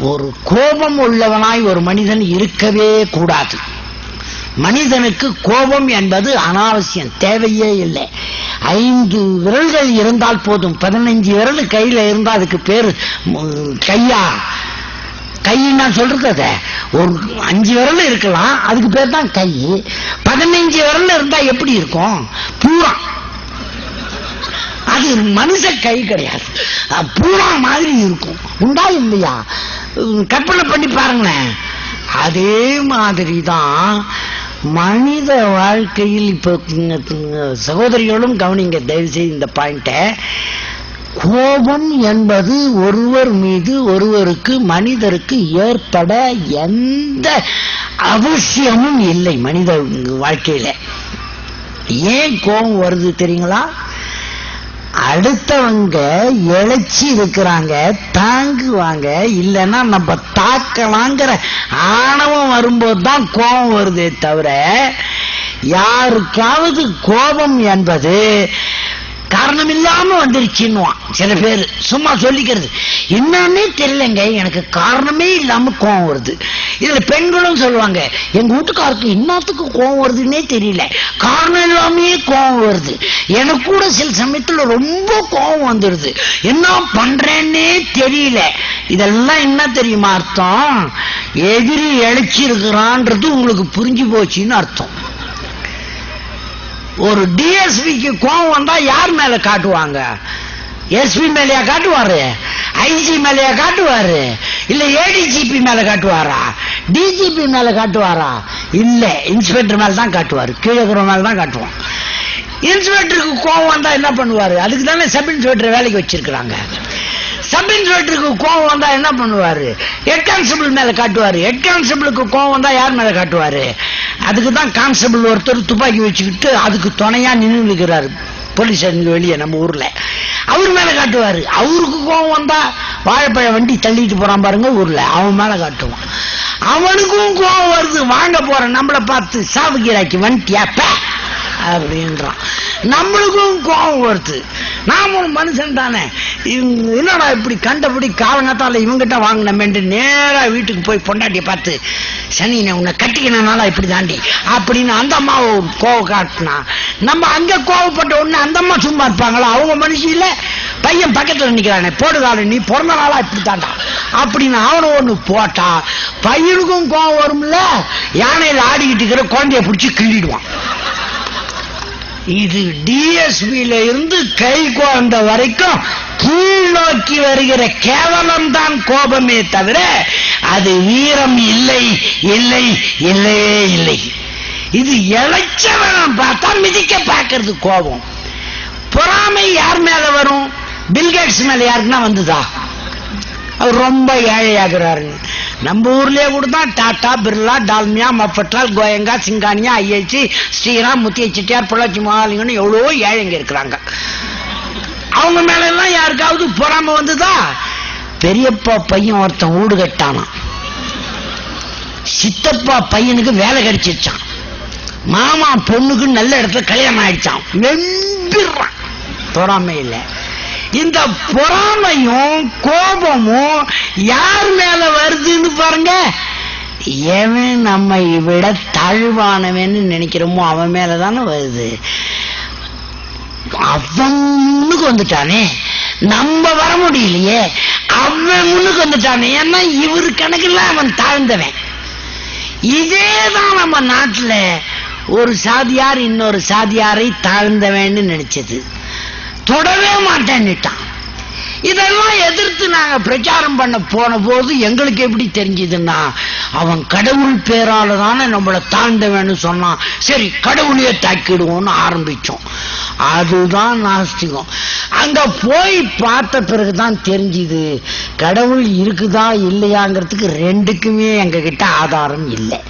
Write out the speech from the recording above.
ஒரு கோபம் உள்ளவனாய் ஒரு மனிதன் இருக்கவே கூடாது. மனிதனுக்கு கோபம் என்பது அனாவசியம் தேவையே இல்லை. ஐந்து விரல்கள் இருந்தால் போதும் பதினஞ்சு விரல் கையில இருந்தா அதுக்கு பேரு கையா? கைன்னா சொல்றது அத. ஒரு அஞ்சு விரல் இருக்கலாம் அதுக்கு பேர் தான் கை. பதினஞ்சு விரல் இருந்தா எப்படி இருக்கும்? பூரா. அது மனுஷ கை கிடையாது. பூரா மாதிரி இருக்கும். உண்டா இல்லையா? கற்பனை பண்ணி பாருங்களேன். அதே மாதிரி தான் மனித வாழ்க்கையில் இப்போ சகோதரிகளும் கவனிங்க தயவுசெய்து இந்த பாயிண்ட்டை கோபம் என்பது ஒருவர் மீது ஒருவருக்கு மனிதருக்கு ஏற்பட எந்த அவசியமும் இல்லை மனித வாழ்க்கையில். ஏன் கோபம் வருது தெரியுங்களா? அடுத்தவங்க இழைச்சி இருக்கிறாங்க தாங்குவாங்க இல்லைன்னா நம்ம தாக்கலாங்கிற ஆணவம் வரும்போது தான் கோபம் வருதே தவிர யாருக்காவது கோபம் என்பது காரணம் இல்லாம வந்துருச்சுன்னுவான். சில பேர் சும்மா சொல்லிக்கிறது. என்னன்னே தெரியலங்க எனக்கு காரணமே இல்லாம கோவம் வருது. இதுல பெண்களும் சொல்லுவாங்க எங்க வீட்டுக்காருக்கு என்னத்துக்கு கோவம் வருதுன்னே தெரியல. காரணம் இல்லாமயே கோவம் வருது. எனக்கு கூட சில சமயத்துல ரொம்ப கோவம் வந்துடுது என்ன பண்றேன்னே தெரியல. இதெல்லாம் என்ன தெரியுமா அர்த்தம்? எதிரி இழைச்சிருக்கிறான்றது உங்களுக்கு புரிஞ்சு போச்சுன்னு அர்த்தம். ஒரு டிஎஸ்பிக்கு கோவம் வந்தா யார் மேல காட்டுவாங்க? எஸ்பி மேலேயா காட்டுவாரு? ஐஜி மேலேயா காட்டுவாரு? இல்ல ஏடிஜிபி மேல காட்டுவாரா? டிஜிபி மேல காட்டுவாரா? இல்ல இன்ஸ்பெக்டர் மேல தான் காட்டுவார். கீழே இருக்கிற மேல தான் காட்டுவோம். இன்ஸ்பெக்டருக்கு கோவம் வந்தா என்ன பண்ணுவாரு? அதுக்கு தானே சப் இன்ஸ்பெக்டர் வேலைக்கு வச்சிருக்கிறாங்க. சப் இன்ஸ்பெக்டருக்கு கோவம் வந்தா என்ன பண்ணுவாரு? ஹெட் கான்ஸ்டபிள் மேல காட்டுவாரு. ஹெட் கான்ஸ்டபிளுக்கு கோவம் வந்தா யார் மேல காட்டுவாரு? அதுக்கு தான் கான்ஸ்டபிள் ஒருத்தர் துப்பாக்கி வச்சுக்கிட்டு அதுக்கு துணையா நின்று நிற்கிறாரு போலீஸ் ஸ்டேஷனுக்கு வெளியே நம்ம ஊர்ல. அவர் மேல காட்டுவாரு. அவருக்கு கோவம் வந்தா வாழைப்பழ வண்டி தள்ளிட்டு போறான் பாருங்க ஊர்ல. அவன் மேல காட்டுவான். அவனுக்கும் கோவம் வருது. வாங்க போற நம்மள பார்த்து சாவுகிறாக்கி வந்துட்டியாப்ப அப்படின்றான். நம்மளுக்கும் கோபம் வருது. நாம ஒரு மனுஷன் தானே. இவங்க என்னடா இப்படி கண்டபடி காலங்கத்தால இவங்கிட்ட வாங்கினமேன்ட்டு நேரா வீட்டுக்கு போய் பொண்டாட்டிய பார்த்து சனி நான் உன்னை கட்டிக்கணும்னால இப்படி தாண்டி? அப்படின்னு அந்த அம்மாவை கோவ காட்டினா. நம்ம அங்க கோவப்பட்ட உடனே அந்த அம்மா சும்மா இருப்பாங்களா? அவங்க மனுஷியில பையன் பக்கத்துல நிக்கிறானே. போடுகால நீ பிறந்த நாளா இப்படி தாண்டா? அப்படின்னு அவனை ஒண்ணு போட்டா பையனுக்கும் கோவம் வரும்ல? யானையில ஆடிக்கிட்டு இருக்கிற குழந்தைய பிடிச்சி கிள்ளிடுவான். இது டிஎஸ்பியில இருந்து கை குழந்த வரைக்கும் கீழ் நோக்கி வருகிற கேவலம் தான் கோபமே தவிர அது வீரம் இல்லை இல்லை இல்லையே இல்லை. இது இழைச்சவன் பார்த்தா மிதிக்க பார்க்கறது கோபம். பொறாமை யார் மேல வரும்? பில்கேட்ஸ் மேல யாருக்குன்னா வந்துதா? அவர் ரொம்ப ஏழையாகிறாருங்க நம்ம ஊர்லயே கூட தான் டாடா பிர்லா டால்மியா மஃபட்டால் கோயங்கா சிங்கானியா ஐயச்சி ஸ்ரீராம் முத்திய செட்டியார் பொள்ளாச்சி மகாலிங்கன்னு எவ்வளவோ ஏழைங்க இருக்கிறாங்க. அவங்க மேல எல்லாம் யாருக்காவது பொறாம வந்துதா? பெரியப்பா பையன் ஒருத்தன் வீடு கட்டானா சித்தப்பா பையனுக்கு வேலை கிடைச்சிருச்சான் மாமா பொண்ணுக்கு நல்ல இடத்துல கல்யாணம் ஆயிடுச்சான் வெம்பிடுறான். பொறாமை இல்லை. இந்த பொறாமையும் கோபமும் யார் மேல வருதுன்னு பாருங்க. எவன் நம்மை விட தாழ்வானவன்னு நினைக்கிறோமோ அவன் மேலதானே வருது. அவன் முன்னுக்கு வந்துட்டானே. நம்ம வர முடியலையே. அவன் முன்னுக்கு வந்துட்டானே. ஏன்னா இவர் கணக்குல அவன் தாழ்ந்தவன். இதேதான் நம்ம நாட்டுல ஒரு சாதியார் இன்னொரு சாதியாரை தாழ்ந்தவன்னு நினைச்சது. தொடவே மாட்டேன்னுட்டான். இதெல்லாம் எதிர்த்து நாங்க பிரச்சாரம் பண்ண போன போது எங்களுக்கு எப்படி தெரிஞ்சதுன்னா அவன் கடவுள் பேரால தானே நம்மளை தாண்டவேன்னு சொன்னான். சரி கடவுளையே தாக்கிடுவோம்னு ஆரம்பிச்சோம். அதுதான் நாஸ்திகம். அங்க போய் பார்த்த பிறகுதான் தெரிஞ்சுது கடவுள் இருக்குதா இல்லையாங்கிறதுக்கு ரெண்டுக்குமே எங்ககிட்ட ஆதாரம் இல்லை.